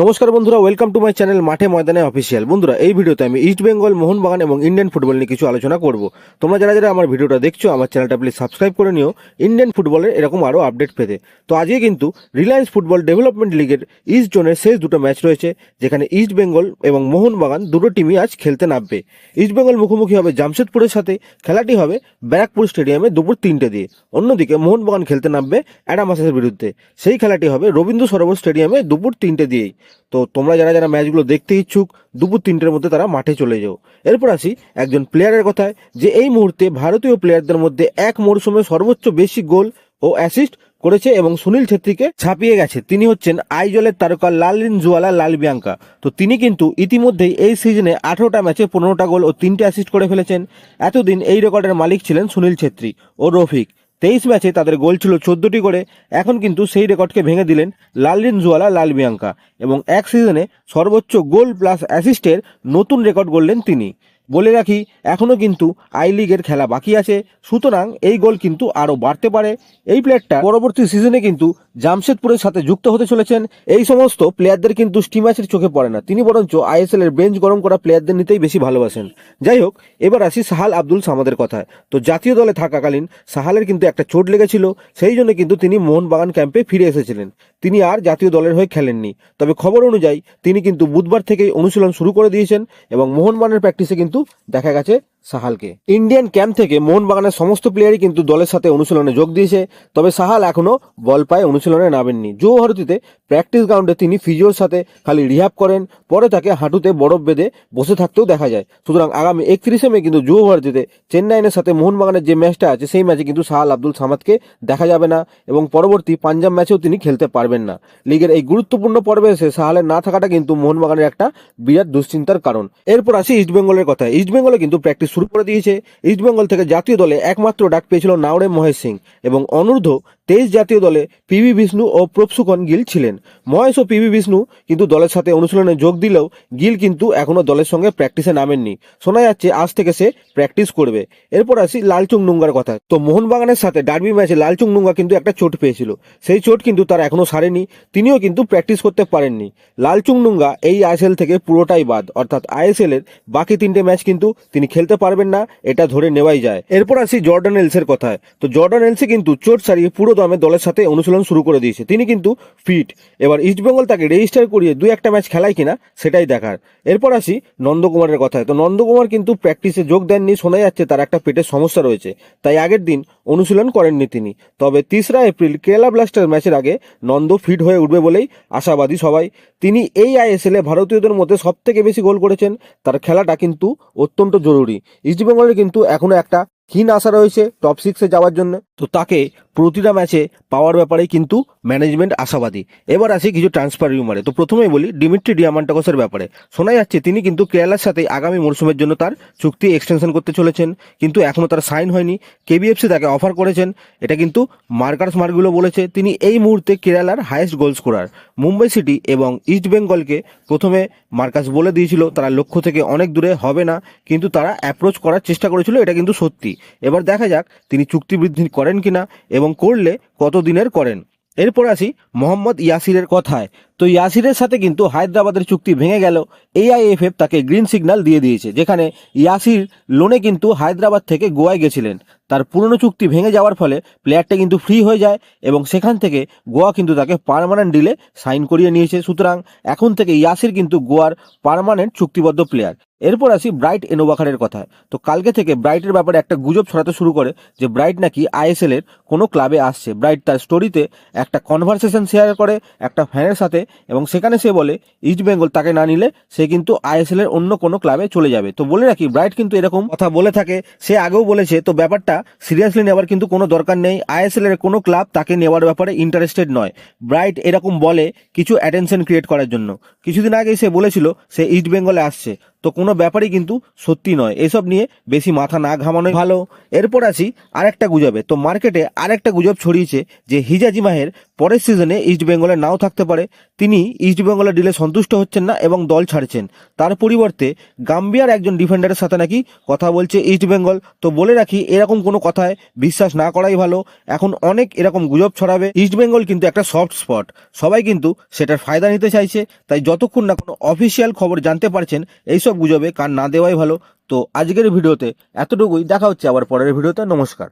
নমস্কার বন্ধুরা welcome to my channel মাঠে ময়দানে অফিসিয়াল বন্ধুরা, এই ভিডিওতে আমি ইস্ট বেঙ্গল মোহনবাগান এবং ইন্ডিয়ান ফুটবল নিয়ে কিছু আলোচনা করব। তোমরা যারা যারা আমার ভিডিওটা দেখছ, আমার চ্যানেলটা প্লিজ সাবস্ক্রাইব করে নিও। ইন্ডিয়ান ফুটবলের এরকম আরও আপডেট পেতে। তো আজকে কিন্তু রিলায়েন্স ফুটবল ডেভেলপমেন্ট লিগের ইস্ট জোনের শেষ দুটো ম্যাচ রয়েছে, যেখানে ইস্ট বেঙ্গল এবং মোহনবাগান দুটো টিমই আজ খেলতে নামবে। ইস্ট বেঙ্গল মুখোমুখি হবে জামশেদপুরের সাথে, খেলাটি হবে ব্যারাকপুর স্টেডিয়ামে দুপুর তিনটে দিয়ে। অন্যদিকে মোহনবাগান খেলতে নামবে অ্যাডামাসের বিরুদ্ধে। সেই খেলাটি হবে রবীন্দ্র সরোবর স্টেডিয়ামে দুপুর তিনটে দিয়েই। তো তোমরা যারা যারা ম্যাচগুলো দেখতে ইচ্ছুক, দুপুর তিনটের মধ্যে তারা মাঠে চলে যাও। এরপর আসি একজন প্লেয়ারের কথায়, যে এই মুহূর্তে ভারতীয় প্লেয়ারদের মধ্যে এক মরশুমে সর্বোচ্চ বেশি গোল ও অ্যাসিস্ট করেছে এবং সুনীল ছেত্রীকে ছাপিয়ে গেছে। তিনি হচ্ছেন আইজলের তারকা লালিন জুয়ালা লাল বিয়াঙ্কা তো তিনি কিন্তু ইতিমধ্যেই এই সিজনে আঠারোটা ম্যাচে পনেরোটা গোল ও তিনটে অ্যাসিস্ট করে ফেলেছেন। এতদিন এই রেকর্ডের মালিক ছিলেন সুনীল ছেত্রী ও রফিক। তেইশ ম্যাচে তাদের গোল ছিল চোদ্দটি করে। এখন কিন্তু সেই রেকর্ডকে ভেঙে দিলেন লালরিন জুয়ালা লাল বিয়াঙ্কা এবং এক সিজনে সর্বোচ্চ গোল প্লাস অ্যাসিস্টের নতুন রেকর্ড গড়লেন তিনি। বলে রাখি এখনও কিন্তু আই লিগের খেলা বাকি আছে। সুতরাং এই গোল কিন্তু আরও বাড়তে পারে। এই প্লেয়ারটা পরবর্তী সিজনে কিন্তু জামশেদপুরের সাথে যুক্ত হতে চলেছেন। এই সমস্ত প্লেয়ারদের কিন্তু স্টিমাচের চোখে পড়ে না। তিনি বরঞ্চ আইএসএল এর বেঞ্চ গরম করা প্লেয়ারদের নিতেই বেশি ভালোবাসেন। যাই হোক, এবার আসি সাহাল আব্দুল সামাদের কথায়। তো জাতীয় দলে থাকাকালীন সাহালের কিন্তু একটা চোট লেগেছিল, সেই জন্য কিন্তু তিনি মোহনবাগান ক্যাম্পে ফিরে এসেছিলেন। তিনি আর জাতীয় দলের হয়ে খেলেননি। তবে খবর অনুযায়ী তিনি কিন্তু বুধবার থেকেই অনুশীলন শুরু করে দিয়েছেন এবং মোহনবাগানের প্র্যাকটিসে কিন্তু দেখা গেছে সাহালকে। ইন্ডিয়ান ক্যাম্প থেকে মোহনবাগানের সমস্ত প্লেয়ারই কিন্তু দলের সাথে অনুশীলনে যোগ দিয়েছে, তবে সাহাল এখনও বল পায়ে অনুশীলনে নামেননি। যুব ভারতীতে প্র্যাকটিস গ্রাউন্ডে তিনি ফিজিওর সাথে খালি রিহাব করেন, পরে তাকে হাঁটুতে বরফ বেঁধে বসে থাকতেও দেখা যায়। সুতরাং আগামী একত্রিশে মে কিন্তু যুব ভারতীতে চেন্নাইনের সাথে মোহনবাগানের যে ম্যাচটা আছে, সেই ম্যাচে কিন্তু সাহাল আব্দুল সামাদকে দেখা যাবে না এবং পরবর্তী পাঞ্জাব ম্যাচেও তিনি খেলতে পারবেন না। লিগের এই গুরুত্বপূর্ণ পর্বে এসে সাহালের না থাকাটা কিন্তু মোহনবাগানের একটা বিরাট দুশ্চিন্তার কারণ। এরপর আসি ইস্টবেঙ্গলের কথা ইস্টবেঙ্গলে কিন্তু প্র্যাকটিস শুরু করে দিয়েছে ইস্টবেঙ্গল থেকে জাতীয় দলে একমাত্র ডাক পেয়েছিল নাওরে মহেশ সিং এবং অনূর্ধ্ব তেইশ জাতীয় দলে পিভি বিষ্ণু ও প্রপসুকন গিল ছিলেন। মহেশ ও পিভি বিষ্ণু কিন্তু দলের সাথে অনুশীলনে যোগ দিলেও গিল কিন্তু এখনও দলের সঙ্গে প্র্যাকটিসে নামেননি। শোনা যাচ্ছে আজ থেকে সে প্র্যাকটিস করবে। এরপর আসি লালচুং নুঙ্গার কথা। তো মোহনবাগানের সাথে ডার্বি ম্যাচে লালচুং নুঙ্গা কিন্তু একটা চোট পেয়েছিল। সেই চোট কিন্তু তার এখনও সারেনি, তিনিও কিন্তু প্র্যাকটিস করতে পারেননি। লালচুং নুঙ্গা এই আইএসএল থেকে পুরোটাই বাদ, অর্থাৎ আইএসএল এর বাকি তিনটে ম্যাচ কিন্তু তিনি খেলতে পারবেন না, এটা ধরে নেওয়াই যায়। এরপর আসি জর্ডান এলসের কথায়। তো জর্ডান এলসে কিন্তু চোট সারিয়ে পুরো দমে দলের সাথে অনুশীলন শুরু করে দিয়েছে। তিনি কিন্তু ফিট। এবার ইস্টবেঙ্গল তাকে রেজিস্টার করিয়ে দুই একটা ম্যাচ খেলায় কিনা সেটাই দেখার। এরপর আসি নন্দকুমারের কথায়। তো নন্দকুমার কিন্তু প্র্যাকটিসে যোগ দেননি, শোনা যাচ্ছে তার একটা পেটের সমস্যা রয়েছে। তাই আগের দিন অনুশীলন করেননি তিনি। তবে তিসরা এপ্রিল কেরালা ব্লাস্টার ম্যাচের আগে নন্দ ফিট হয়ে উঠবে বলেই আশাবাদী সবাই। তিনি এই আইএসএলে ভারতীয়দের মধ্যে সব থেকে বেশি গোল করেছেন। তার খেলাটা কিন্তু অত্যন্ত জরুরি। ইস্টবেঙ্গলের কিন্তু এখনও একটা ক্ষীণ আশা রয়েছে টপ সিক্সে যাওয়ার জন্য। তো তাকে প্রতিটা ম্যাচে পাওয়ার ব্যাপারে কিন্তু ম্যানেজমেন্ট আশাবাদী। এবার আসি কিছু ট্রান্সফার রিউমারে তো প্রথমেই বলি, ডিমিট্রি ডিয়ামান্টাকসের ব্যাপারে। শোনা যাচ্ছে তিনি কিন্তু কেরালার সাথে আগামী মরশুমের জন্য তার চুক্তি এক্সটেনশন করতে চলেছেন, কিন্তু এখনও তার সাইন হয়নি। কেবিএফসি তাকে অফার করেছেন। এটা কিন্তু মার্কার্স মার্কগুলো বলেছে। তিনি এই মুহূর্তে কেরালার highest goal scorer Mumbai city এবং ইস্ট বেঙ্গলকে প্রথমে মার্কাস বলে দিয়েছিল, তারা লক্ষ্য থেকে অনেক দূরে হবে না, কিন্তু তারা অ্যাপ্রোচ করার চেষ্টা করেছিল, এটা কিন্তু সত্যি। এবার দেখা যাক তিনি চুক্তি বৃদ্ধি করেন কিনা এবং করলে কত দিনের করেন। এরপর আসি মোহাম্মদ ইয়াসিরের কথায়। তো ইয়াসিরের সাথে কিন্তু হায়দ্রাবাদের চুক্তি ভেঙে গেল। এআইএফএফ তাকে গ্রিন সিগন্যাল দিয়ে দিয়েছে, যেখানে ইয়াসির লোনে কিন্তু হায়দ্রাবাদ থেকে গোয়ায় গেছিলেন। তার পুরনো চুক্তি ভেঙে যাওয়ার ফলে প্লেয়ারটা কিন্তু ফ্রি হয়ে যায় এবং সেখান থেকে গোয়া কিন্তু তাকে পার্মানেন্ট ডিলে সাইন করিয়ে নিয়েছে। সুতরাং এখন থেকে ইয়াসির কিন্তু গোয়ার পার্মানেন্ট চুক্তিবদ্ধ প্লেয়ার এরপর আসি ব্রাইট এনোবাখারের কথায়। তো কালকে থেকে ব্রাইটের ব্যাপারে একটা গুজব ছড়াতে শুরু করে যে ব্রাইট নাকি আইএসএল এর কোনো ক্লাবে আসছে। ব্রাইট তার স্টোরিতে একটা কনভারসেশন শেয়ার করে, একটা ফ্যানের সাথে এবং সেখানে সে বলে ইস্ট বেঙ্গল তাকে না নিলে সে কিন্তু আইএসএল এর অন্য কোনো ক্লাবে চলে যাবে। তো বলে রাখি, ব্রাইট কিন্তু এরকম কথা বলে থাকে। সে আগেও বলেছে, তো ব্যাপারটা সিরিয়াসলি নেওয়ার কিন্তু কোনো দরকার নেই। আইএসএল এর কোনো ক্লাব তাকে নেওয়ার ব্যাপারে ইন্টারেস্টেড নয়। ব্রাইট এরকম বলে কিছু অ্যাটেনশন ক্রিয়েট করার জন্য। কিছুদিন আগে সে বলেছিল, সে ইস্ট বেঙ্গলে আসছে। তো কোনো ব্যাপারই কিন্তু সত্যি নয়। এসব নিয়ে বেশি মাথা না ঘামানোই ভালো। এরপর আসি আরেকটা গুজবে। তো মার্কেটে আরেকটা গুজব ছড়িয়েছে যে হিজাজি মাহের পরের সিজনে ইস্ট বেঙ্গলে নাও থাকতে পারে। তিনি ইস্ট বেঙ্গলের ডিলে সন্তুষ্ট হচ্ছেন না এবং দল ছাড়ছেন। তার পরিবর্তে গাম্বিয়ার একজন ডিফেন্ডারের সাথে নাকি কথা বলছে ইস্ট বেঙ্গল তো বলে রাখি, এরকম কোনো কথায় বিশ্বাস না করাই ভালো। এখন অনেক এরকম গুজব ছড়াবে। ইস্ট বেঙ্গল কিন্তু একটা সফট স্পট সবাই কিন্তু সেটার ফায়দা নিতে চাইছে। তাই যতক্ষণ না কোনো অফিসিয়াল খবর জানতে পারছেন, এইসব গুজবে কার না দেওয়াই ভালো। তো আজকের ভিডিওতে এতটুকুই। দেখা হচ্ছে আবার পরের ভিডিওতে। নমস্কার।